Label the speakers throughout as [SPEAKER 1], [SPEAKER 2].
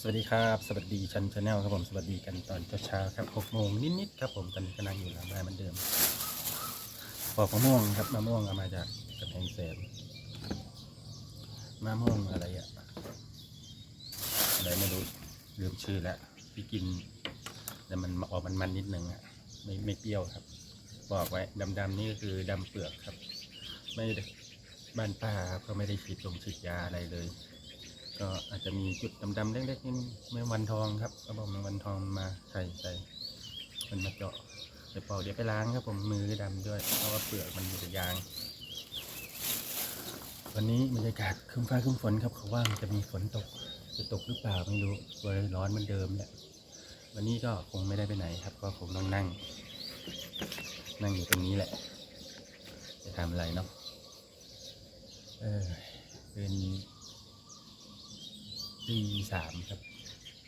[SPEAKER 1] สวัสดีครับ สวัสดีชันชาแนลครับผมสวัสดีกันตอนเช้าๆครับหกโมงนิดๆครับผมตอนนี้ก็นั่งอยู่หลังบ้านเหมือนเดิมปอกมะม่วงครับมะม่วงเอามาจากกำแพงแสนมะม่วงอะไรอะอะไรไม่รู้ลืมชื่อแล้วที่กินแต่มันออกมันๆนิดนึงอะไม่ไม่เปรี้ยวครับ บอกไว้ดำๆนี่ก็คือดำเปลือกครับ ไม่บ้านป้าครับก็ไม่ได้ฉีดลงฉีดยาอะไรเลย ก็อาจจะมีจุดดำๆเล็กๆนี่แมงวันทองครับเขาบอกแมงวันทองมาใส่ใส่มันมาเจาะเดี๋ยวปอกเดี๋ยวไปล้างครับผมมือดำด้วยเพราะว่าเปลือกมันมีแต่ยาง วันนี้บรรยากาศครึ้มฟ้าครึ้มฝนครับเขาว่ามันจะมีฝนตกจะตกหรือเปล่าไม่รู้ตัวร้อนเหมือนเดิมแหละวันนี้ก็คงไม่ได้ไปไหนครับ ก็คงต้องนั่ง นั่งอยู่ตรงนี้แหละ จะทำอะไรเนาะเออเป็น ตีสามครับ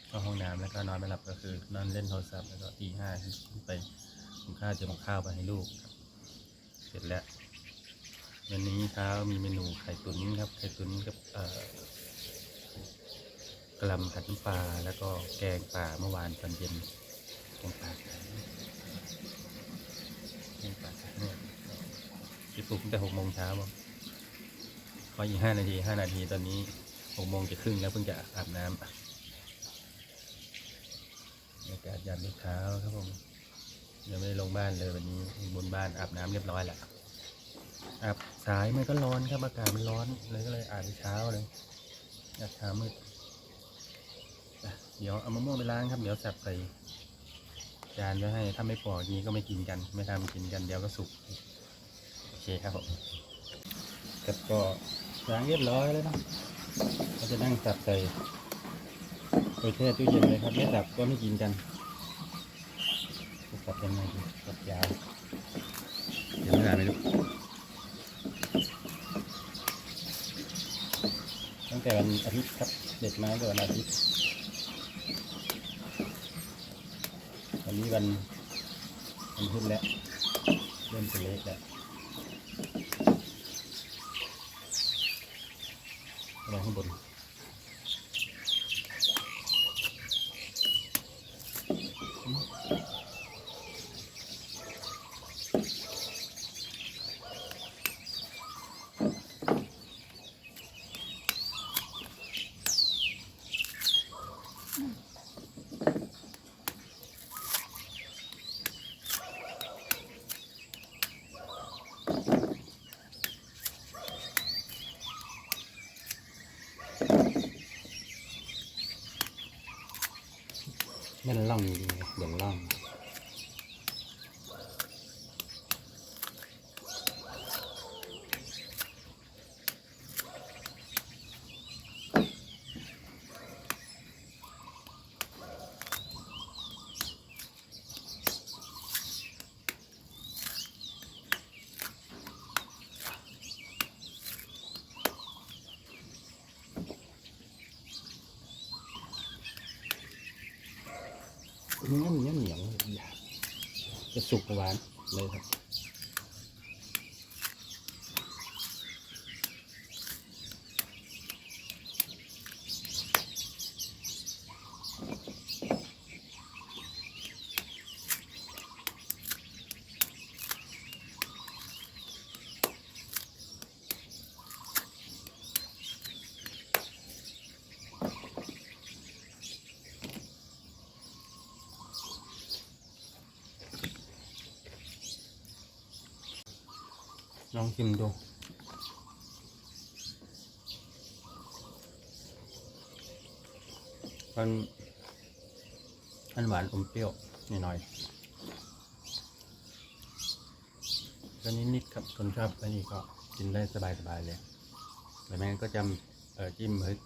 [SPEAKER 1] เข้าห้องน้ำแล้วก็นอนไม่หลับก็คือนอนเล่นโทรศัพท์แล้วก็ตีห้าขึ้นไปหุงข้าวจะมาข้าวไปให้ลูกครับเสร็จแล้ววันนี้เช้ามีเมนูไข่ตุ๋นครับไข่ตุ๋นกับเอ่อกะล่ำผัดน้ำปลาแล้วก็แกงป่าเมื่อวานตอนเย็นแกงป่าแกงป่าเนี่ยที่ปลุกตั้งแต่หกโมงเช้าบ่ขออีกห้านาทีห้านาทีตอนนี้ กโมงจะครึ่งแล้วเพิ่งจะอาบน้ำบรรยากาศยามเช้าครับผมยังไม่ได้ลงบ้านเลยวันนี้บนบ้านอาบน้ำเรียบร้อยแล้วอาบสายมันก็ร้อนครับอากาศมันร้อนเลยก็เลยอาบเช้าเลยอาบเช้ามืดอะเดี๋ยวเอามะม่วงไปล้างครับเดี๋ยวสับใส่จานไว้ให้ถ้าไม่พอกนี้ก็ไม่กินกัน ไม่ทำกินกันเดี๋ยวก็สุกโอเคครับผมครับก็ล้างเรียบร้อยแล้วนะ เราจะนั่งสับใส่ไปแช่ตู้เย็นเลยครับไม่สับก็ไม่กินกันจะสับยังไงดีสับยาวเดี๋ยวไม่ได้ไม่รู้ตั้งแต่วันอาทิตย์ครับเด็กมาตั้งแต่วันอาทิตย์วันนี้วันวันพุธแล้วเริ่มจะเละแล้วอะไรข้างบน มันล่องจริงๆเดี๋ยวล่อง เนื้อมันเนื้อเหนียวหยาบจะ สุกหวานเลยครับ ล องชิมดูมันมันหวานอมเปรี้ยวนิดหน่อยก็นิดๆครับคนชอบอันนี้ก็กินได้สบายๆเลยหรือไม่งั้นก็จำเออจิ้มเฮ้ย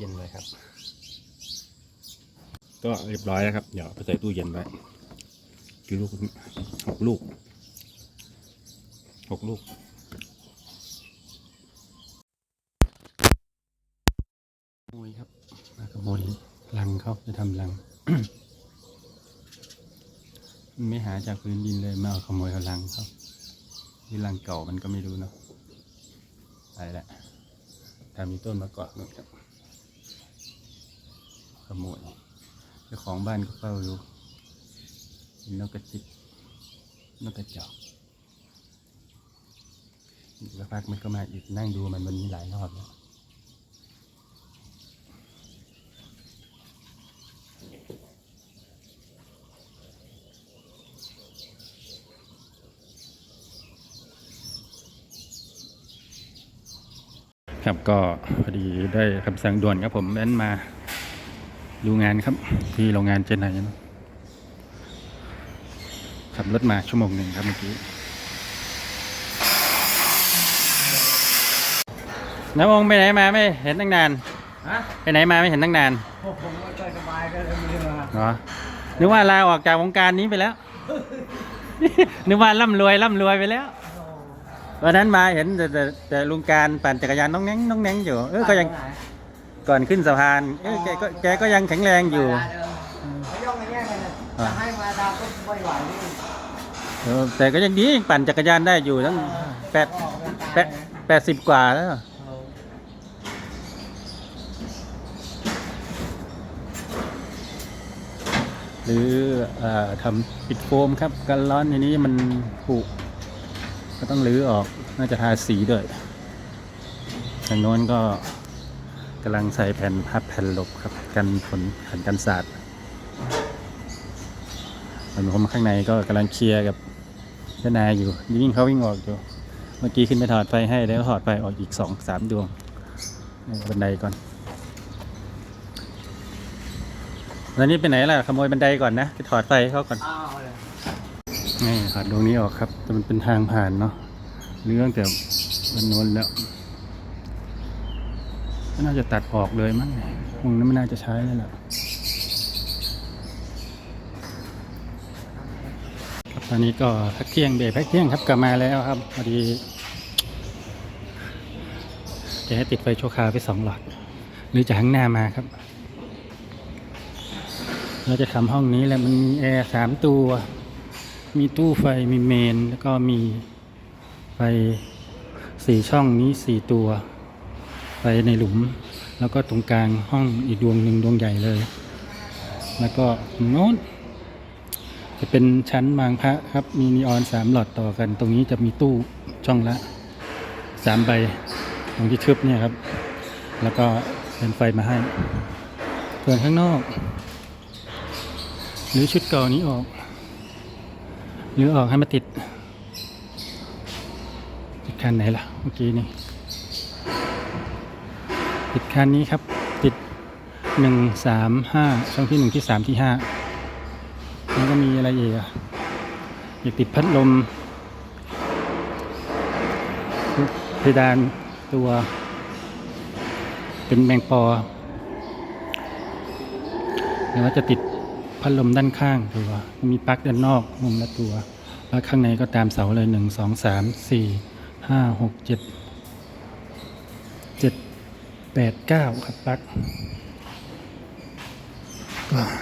[SPEAKER 1] เย็นไว้ครับ ก็เรียบร้อยแล้วครับ เดี๋ยวเอาไปใส่ตู้เย็นไว้กี่ลูกหกลูกหกลูกขโมยครับ มาขโมยรังเขาจะทำรังมันไม่หาจากพื้นดินเลยมาเอาขโมยเอารังเขาที่รังเก่ามันก็ไม่รู้เนาะไปละทำมีต้นมะกอกนู่นครับข โมยเจ้าของบ้านก็เฝ้าอยู่เป็นนกกระจิบนกกระจอกอีกสักพักมันก็มาอีกนั่งดูมันวันนี้หลายรอบแล้วครับก็พอดีได้คำสั่งด่วนครับผมแว้นมา ดูงานครับ ที่โรงงานเจนไนเนอะขับรถมาชั่วโมงหนึ่งครับเมื่อกี้น้าองค์ไปไหนมาไม่เห็นตั้งนาน
[SPEAKER 2] ฮะ
[SPEAKER 1] ไปไหนมาไม่เห็นตั้งนาน
[SPEAKER 2] พวกผมไม่ค่อยสบายก็เลยไม่ได้มา
[SPEAKER 1] เหรอนึกว่าลาออกจากวงการนี้ไปแล้ว นึกว่าร่ำรวยร่ำรวยไปแล้ววันนั้นมาเห็นแต่แต่แต่ลุงการปั่นจักรยานน้องแน้งน้องแน้งอยู่เออก็ยัง ก่อนขึ้นสะพานเอ้ยแกก็แกก็ยังแข็งแรงอยู่
[SPEAKER 2] ไม่ย่องไม่แย่งกันนะจะให้มาดาวก็ไม่ไหวนี่
[SPEAKER 1] เออแต่ก็ยังดีปั่นจักรยานได้อยู่ตั้งแปดแปดแปดสิบกว่าแล้วหรือเออทำปิดโฟมครับกันร้อนทีนี้มันผุก็ต้องรื้อออกน่าจะทาสีด้วยทางโน้นก็ กำลังใส่แผ่นพับแผ่นหลบครับกันฝนกันกันสาดส่วนผมข้างในก็กำลังเคลียร์กับเจ้านายอยู่วิ่งเขาวิ่งออกอยู่ เมื่อกี้ขึ้นไปถอดไฟให้แล้วถอดไฟออกอีกสองสามดวงนี่บันไดก่อนแล้วนี่ไปไหนล่ะขโมยบันไดก่อนนะไปถอดไฟเขาก่อน
[SPEAKER 2] อ้าวเลย
[SPEAKER 1] นี่ถอดดวงนี้ออกครับแต่มันเป็นทางผ่านเนาะเรื่องแต่มันนวนแล้ว ก็น่าจะตัดออกเลยมั้งคงนั้นไม่น่าจะใช้แล้วล่ะครับตอนนี้ก็พักเที่ยงเบรกพักเที่ยงครับกลับมาแล้วครับพอดีจะให้ติดไฟโชว์คาวไปสองหลอด หรือจะหังหน้ามาครับ เราจะทำห้องนี้แหละมันมีแอร์สามตัว มีตู้ไฟมีเมน แล้วก็มีไฟสี่ช่องนี้สี่ตัว ไฟในหลุม แล้วก็ตรงกลางห้องอีกดวงหนึ่งดวงใหญ่เลย แล้วก็โน้นจะเป็นชั้นวางพระครับ มีนีออนสามหลอดต่อกัน ตรงนี้จะมีตู้ช่องละสามใบตรงที่ทึบเนี่ยครับ แล้วก็เป็นไฟมาให้ส่วนข้างนอก หรือชุดเก่านี้ออก หรือออกให้มาติดติดคันไหนล่ะเมื่อกี้นี่ ติดคันนี้ครับ ติดหนึ่งสามห้าช่องที่หนึ่งที่สามที่ห้าแล้วก็มีอะไรอีกอะอยากติดพัดลมเพดานตัว เป็นแมงปอหรือว่าจะติดพัดลมด้านข้างตัว มีปลั๊กด้านนอกมุมละตัว แล้วข้างในก็ตามเสาเลยหนึ่งสองสามสี่ห้าหกเจ็ด แปดเก้าครับปลั๊ก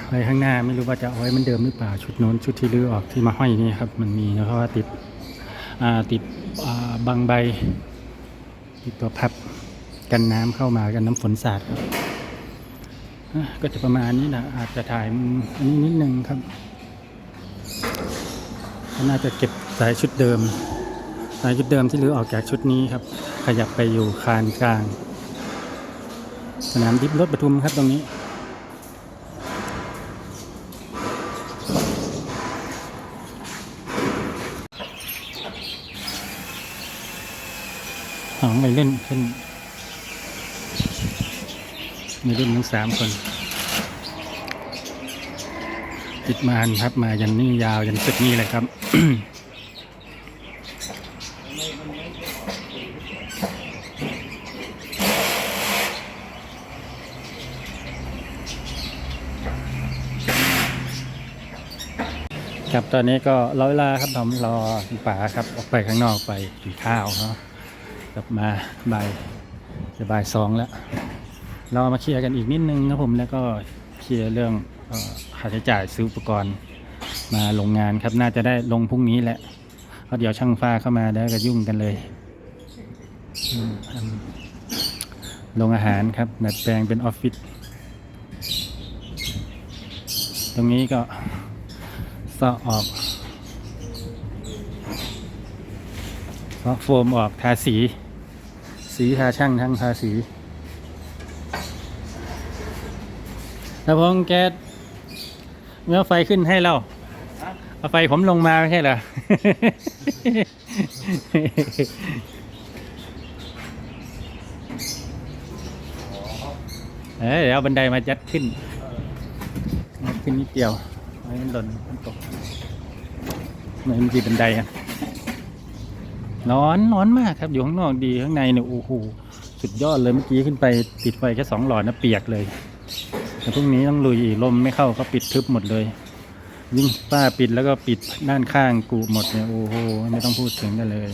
[SPEAKER 1] ไว้ข้างหน้าไม่รู้ว่าจะเอาไว้มันเดิมหรือเปล่าชุดโน้นชุดที่ลื้อออกที่มาห้อยนี่ครับ มันมีเพราะว่าติดติดบางใบ ติดตัวพับกันน้ำเข้ามากันน้ำฝนสาดครับก็จะประมาณนี้นะอาจจะถ่ายอันนี้นิดนึงครับน่าจะเก็บสายชุดเดิม สายชุดเดิมที่รื้อออกจากชุดนี้ครับ ขยับไปอยู่คานกลาง สนามดิฟรถปทุมครับตรงนี้หองไปเล่นขึ้นมีรุ่นทั้งสามคน ติดมานครับมายันนี่ยาวยันสุดนี่เลยครับ ครับ ตอนนี้ก็รอเวลาครับผมรอคุณป๋าครับออกไปข้างนอกไปกินข้าวเนาะกลับมาบ่ายจะบ่ายสองแล้วเรามาเคลียร์กันอีกนิดนึงครับผมแล้วก็เคลียร์เรื่องค่าใช้จ่ายซื้ออุปกรณ์มาลงงานครับน่าจะได้ลงพรุ่งนี้แหละเพราะเดี๋ยวช่างฟ้าเข้ามาแล้วก็ยุ่งกันเลยลงอาหารครับดัดแปลงเป็นออฟฟิศตรงนี้ก็ ซอออกซอโฟมออกทาสี สีทาช่างทั้งทาสีแล้วพงแกเมื่อไฟขึ้นให้เราเอาไฟผมลงมาไม่ใช่เหรอเอ้เดี๋ยวบันไดมาจัดขึ้น ขึ้นนิดเดียว ไม่งั้นหล่นมันตกไม่มันจีบันไดอะร้อนร้อนมากครับอยู่ข้างนอกดีข้างในเนี่ยโอ้โหสุดยอดเลยเมื่อกี้ขึ้นไปติดไฟแค่สองหลอดนะเปียกเลยแต่พรุ่งนี้ต้องลุยอีกลมไม่เข้าก็ปิดทึบหมดเลย ยิ่งป้าปิดแล้วก็ปิดด้านข้างกูหมดเนี่ยโอ้โหไม่ต้องพูดถึงกันเลย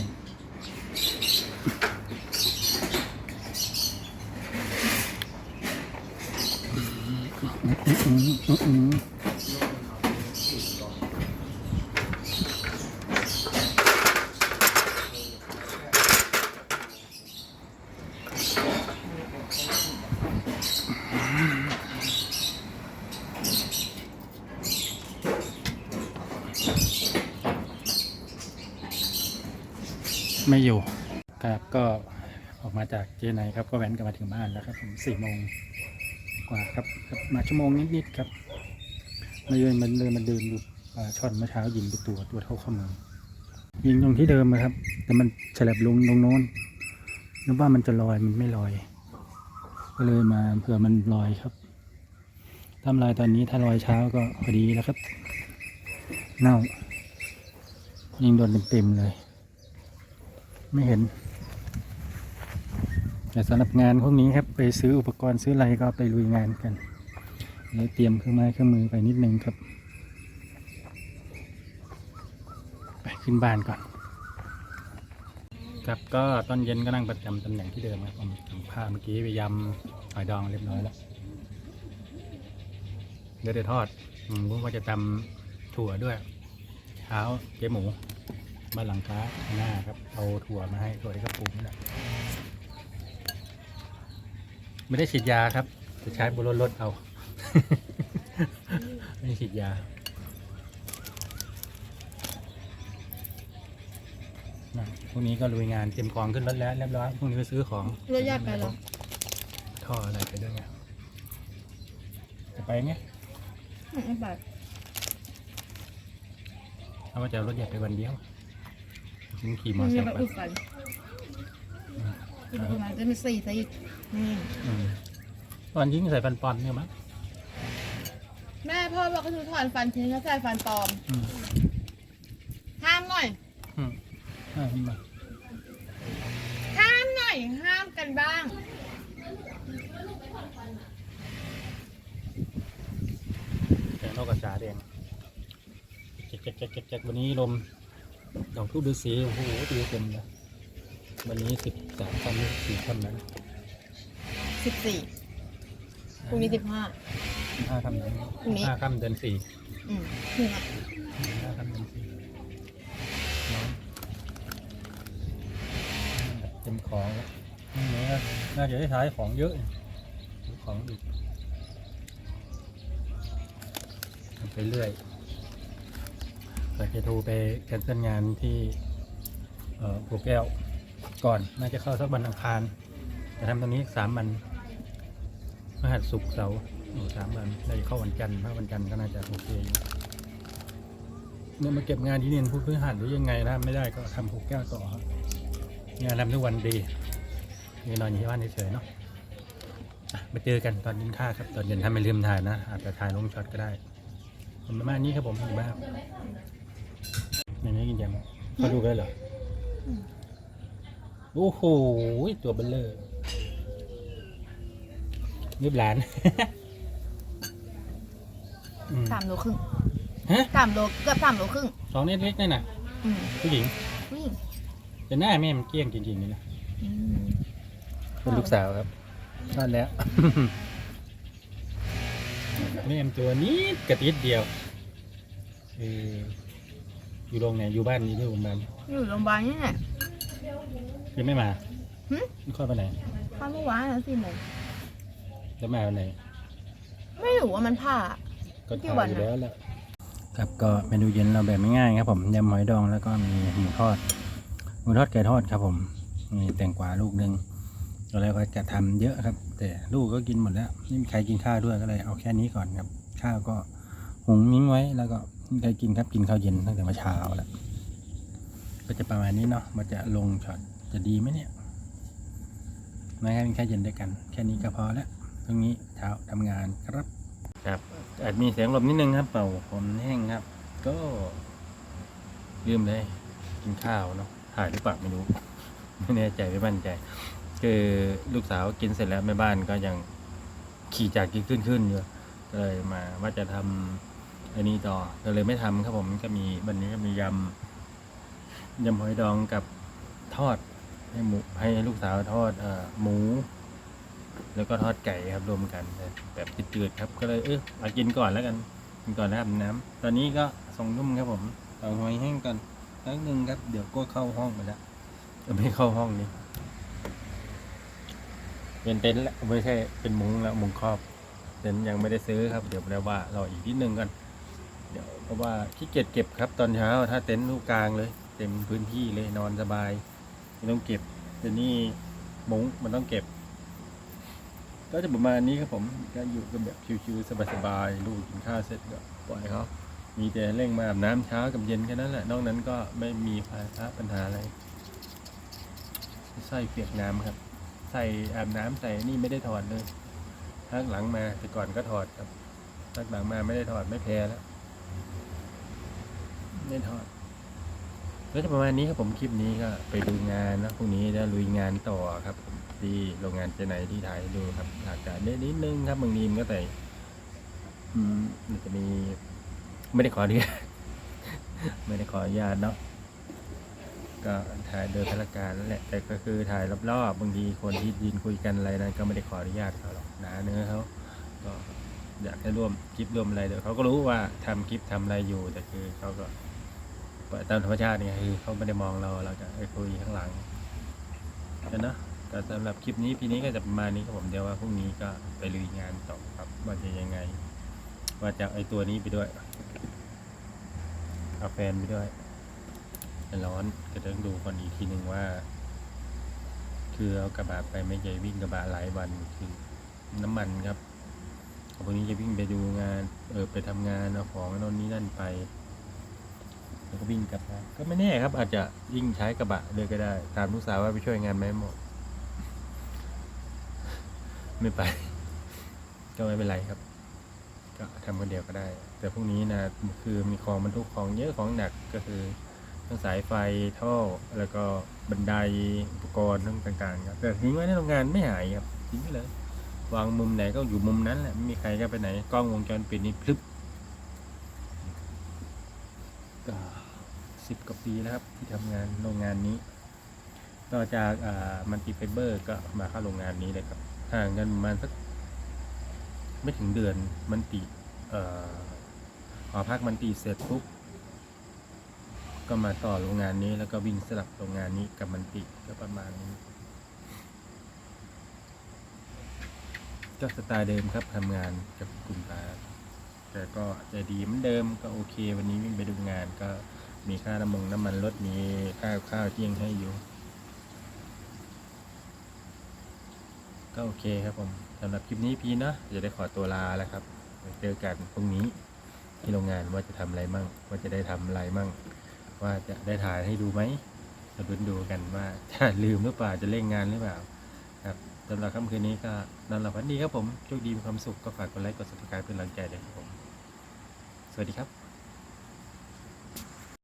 [SPEAKER 1] ไม่อยู่ครับก็ออกมาจากเจไนครับก็แว้นกลับมาถึงบ้านแล้วครับผมสี่โมงกว่าครับครับมาชั่วโมงนิดๆครับมาเดินมันเดินมาเดินดูช่อนเมื่อเช้ายิงไปตัวตัวเท่าข้อมือยิงตรงที่เดิมอะครับ แต่มันฉลับลงตรงโน้นนึกว่ามันจะลอยมันไม่ลอย ก็เลยมาเผื่อมันลอยครับทำลายตอนนี้ถ้าลอยเช้าก็พอดีแล้วครับ เน่ายิงโดนเต็มๆเลย ไม่เห็น แต่สำหรับงานพวกนี้ครับไปซื้ออุปกรณ์ซื้ออะไรก็ไปลุยงานกันเลยเตรียมเครื่องไม้เครื่องมือไปนิดนึงครับ ไปขึ้นบ้านก่อน ครับก็ตอนเย็นก็นั่งประจำตำแหน่งที่เดิมครับผมสัมภาเมื่อกี้ไปยำหอยดองเรียบร้อยแล้วเดี๋ยวเดี๋ยวทอดผมว่าจะตำถั่วด้วยเช้าเจ๊หมู บ้านหลังค้าข้างหน้าครับ เอาถั่วมาให้ถั่วที่กระปุกนี่แหละไม่ได้ฉีดยาครับ จะใช้บุหรี่ลดเอา ไม่ได้ฉีดยานะพรุ่งนี้ก็ลุยงานเตรียมของขึ้นรถแล้วเรียบร้อยพรุ่งนี้ไปซื้อของ
[SPEAKER 3] รถญาติไปเหรอ
[SPEAKER 1] ท่ออะไรไปด้วยไงจะไปไง
[SPEAKER 3] ไม่ไป
[SPEAKER 1] เอาว่าจะเอารถใหญ่ไปวันเดียว ฉันขี่มอ
[SPEAKER 3] มั
[SPEAKER 1] เตอนร์ไซ
[SPEAKER 3] จะ
[SPEAKER 1] ค์
[SPEAKER 3] ไป
[SPEAKER 1] ไป
[SPEAKER 3] อุดฟันอุดฟันจะมีสี่ซะอีกนี่
[SPEAKER 1] อืมตอนยิงใส่ฟันปอนเนี่ยมั้ง
[SPEAKER 3] แม่พ่อบอกก็คือถอนฟันทิ้งแล้วใส่ฟันปลอม
[SPEAKER 1] อืม
[SPEAKER 3] ห้ามหน่อย
[SPEAKER 1] อืมอ่าขึ้นมา
[SPEAKER 3] ห้ามหน่อย ห้ามกันบ้าง
[SPEAKER 1] แกงนอกกระจาแดงแจ๊กแจ๊กแจ๊กแจ๊กแจ๊กวันนี้ลม ดอกทูบฤาษีโอ้โหตีเต็มเลยวันนี้สิบสามค่ำสี่ค่ำนั้น
[SPEAKER 3] สิบสี่พรุ่งนี้สิบห้า
[SPEAKER 1] ห้าค่ำนั้น
[SPEAKER 3] พรุ่งนี้
[SPEAKER 1] ห้าค่ำเดือนสี่
[SPEAKER 3] อืมนี่อะ
[SPEAKER 1] ห้าค่ำเดือนสี่น้องเต็มของแล้วนี่นะน่าจะได้ท้ายของเยอะ ของอีกทำไปเรื่อย แต่จะโทรไปแคนเซิลงานที่เอ่อปูแก้วก่อน น่าจะเข้าสักวันอังคารจะทำตรงนี้สามวันพฤหัสศุกร์เสาร์สามวันได้เข้าวันจันทร์ถ้าวันจันทร์ก็น่าจะโอเคเนี่ยมาเก็บงานที่นี่พูดพฤหัสหรือยังไงถ้าไม่ได้ก็ทำปูแก้วต่อครับงานทำทุกวันดีมีนอนอยู่ที่บ้านเฉยๆเนาะอะมาเจอกันตอนยินข้าครับ ตอนเย็นถ้าไม่ลืมถ่ายนะ อาจจะถ่ายลงช็อตก็ได้ผมประมาณนี้ครับผมอยู่บ้าน ไม่ไม่กินยำเขาดูกันเหรอโอ้โหตัวเบลเลอร์รีบหลานอืม
[SPEAKER 3] สามโลครึ่ง
[SPEAKER 1] ฮะ
[SPEAKER 3] สามโลเกือบสามโลครึ่ง
[SPEAKER 1] สองเน็ตเล็กนั่นน่ะ
[SPEAKER 3] อืม
[SPEAKER 1] ผู้หญิง
[SPEAKER 3] ผู้หญิง
[SPEAKER 1] แต่หน้าแม่มันเกลี้ยงจริงๆเลยนะ
[SPEAKER 3] อืม
[SPEAKER 1] เป็นลูกสาวครับทอดแล้วแม่มตัวนี้กระติดเดียวเออ อยู่โรงไหนอยู่บ้านนี้ที่โรงพยาบาล
[SPEAKER 3] อยู่โรงพยาบาลนี่แหละ
[SPEAKER 1] ยังไม่มา
[SPEAKER 3] หึ
[SPEAKER 1] ไม่ค่อยไปไหน
[SPEAKER 3] เข้าเมื่อวานนะสี่โมง
[SPEAKER 1] จะมาวันไหน
[SPEAKER 3] ไม่รู้ว่ามันผ่า
[SPEAKER 1] ก็
[SPEAKER 3] กี่
[SPEAKER 1] ทา
[SPEAKER 3] วัน
[SPEAKER 1] อยู่
[SPEAKER 3] นะ
[SPEAKER 1] แล้วแหละ ครับก็เมนูเย็นเราแบบไม่ง่ายครับผมยำหอยดองแล้วก็มีหมูทอดหมูทอดไก่ทอดครับผมมีแตงกวาลูกหนึ่งแล้วก็จะทำเยอะครับ แต่ลูกก็กินหมดแล้วไม่มีใครกินข้าวด้วยก็เลยเอาแค่นี้ก่อนครับ ข้าวก็หุงนิ้งไว้แล้วก็ ไม่ใครกินครับกินข้าวเย็นตั้งแต่เมื่อเช้าแล้ว ก็จะประมาณนี้เนาะมันจะลงช็อตจะดีไหมเนี่ยไม่ให้เป็นแค่เย็นด้วยกัน แค่นี้ก็พอแล้วตรงนี้เช้าทำงานครับครับอาจมีเสียงลมนิดนึงครับเป่าผมแห้งครับ ก็ลืมเลยกินข้าวเนาะถ่ายหรือเปล่าไม่รู้ไม่แน่ใจไม่มั่นใจ คือลูกสาวกินเสร็จแล้วแม่บ้านก็ยังขี่จากกินขึ้นขึ้นอยู่เลยมาว่าจะทำ อันนี้ต่อก็เลยไม่ทำครับผมก็มีวันนี้ก็มียำยำหอยดองกับทอดให้หมูให้ลูกสาวทอดเอ่อหมู แล้วก็ทอดไก่ครับรวมกันแบบจืดๆครับ ก็เลยเออมากินก่อนแล้วกันกินก่อนแล้วอาบน้ำตอนนี้ก็สองนุ่มครับผมเอาหอยแห้งก่อนครั้งหนึ่งครับ เดี๋ยวก็เข้าห้องไปแล้วเออไม่เข้าห้องนี้เป็นเต็นท์แล้วไม่ใช่เป็นมุ้งแล้วมุ้งครอบเต็นท์ยังไม่ได้ซื้อครับ เดี๋ยวแปลว่ารออีกนิดนึงกัน เดี๋ยวเพราะว่าขี้เกียจเก็บครับตอนเช้า ถ้าเต็นท์ลูกกลางเลย เต็มพื้นที่เลยนอนสบายไม่ต้องเก็บแต่นี่มุ้งมันต้องเก็บ ก็จะประมาณนี้ครับผมก็อยู่กันแบบชิวๆสบายๆลูกกินข้าวเสร็จก็ปล่อยเขามีแต่เร่งมาอาบน้ำเช้ากับเย็นแค่นั้นแหละ นอกนั้นก็ไม่มีภาระปัญหาอะไรใส่เปียกน้ำครับ ใส่อาบน้ำใส่นี่ไม่ได้ถอดเลยพักหลังมาแต่ก่อนก็ถอดครับพักหลังมาไม่ได้ถอดไม่แพ้แล้ว ไม่ถอดก็จะประมาณนี้ครับผมคลิปนี้ก็ไปดูงานนะพรุ่งนี้จะลุยงานต่อครับที่โรงงานเจไหนที่ถ่ายดูครับอาจจะได้นิดนึงครับบางทีมันก็แต่อืมันจะมีไม่ได้ขออนุญาตไม่ได้ขออนุญาตเนาะก็ถ่ายโดยพนักการนั่นแหละแต่ก็คือถ่ายรอบๆบางทีคนที่ยินคุยกันอะไรนั้นก็ไม่ได้ขออนุญาตเขาหรอกนะเนื้อเขาก็ อยากให้ร่วมคลิปร่วมอะไรเดี๋ยวเขาก็รู้ว่าทำคลิปทำอะไรอยู่ แต่คือเขาก็ตามธรรมชาติเนี่ยคือเขาไม่ได้มองเราเราจะไปคุยข้างหลังกันนะแต่สำหรับคลิปนี้พีนี้ก็จะประมาณนี้ครับผมเดี๋ยวว่าพรุ่งนี้ก็ไปลุยงานต่อครับว่าจะยังไง ว่าจะไอ้ตัวนี้ไปด้วยเอาแฟนไปด้วยร้อนก็ต้องดูก่อนอีกทีหนึ่งว่า คือเอากระบะไปไม่ใช่วิ่งกระบะหลายวันคือน้ำมันครับ พรุ่งนี้จะวิ่งไปดูงานเออไปทำงานเอาของโน่นนี่นั่นไป แล้วก็วิ่งกลับมาก็ไม่แน่ครับ อาจจะวิ่งใช้กระบะเลยก็ได้ ถามลูกสาวว่าไปช่วยงานไหมหมดไม่ไป ก็ไม่เป็นไรครับ ก็ทำคนเดียวก็ได้ แต่พรุ่งนี้นะคือมีของบรรทุกของเยอะของหนักก็คือทั้งสายไฟท่อแล้วก็บันไดอุปกรณ์ทั้งต่างๆครับแต่ทิ้งไว้ในโรงงานไม่หายครับทิ้งไว้เลย วางมุมไหนก็อยู่มุมนั้นแหละไม่มีใครก็ไปไหนกล้องวงจรปิดนี่พลึบก็สิบกว่าปีแล้วครับที่ทำงานโรงงานนี้ต่อจากมันติไฟเบอร์ก็มาเข้าโรงงานนี้เลยครับห่างกันประมาณสักไม่ถึงเดือนมันติเอ่อหอพักมันติเสร็จปุ๊บก็มาต่อโรงงานนี้แล้วก็วิ่งสลับโรงงานนี้กับมันติก็ประมาณนี้ ก็สไตล์เดิมครับทำงานกับกลุ่มตาแต่ก็ใจดีเหมือนเดิมก็โอเค วันนี้วิ่งไปดูงานก็มีค่าน้ำมงน้ำมันรถมีค่าข้าวเที่ยงให้อยู่ ก็โอเคครับผมสำหรับคลิปนี้พี่นะจะได้ขอตัวลาแล้วครับเจอกันพรุ่งนี้ที่โรงงานว่าจะทำอะไรมั่ง ว่าจะได้ทำอะไรมั่ง ว่าจะได้ถ่ายให้ดูไหมมาดูดูกันว่าจะลืมหรือเปล่าจะเล่นงานหรือเปล่า สำหรับค่ำคืนนี้ก็นอนหลับฝันดีครับผมโชคดีมีความสุขก็ฝากกดไลค์กด subscribe เป็นกำลังใจด้วยครับผม สวัสดีครับ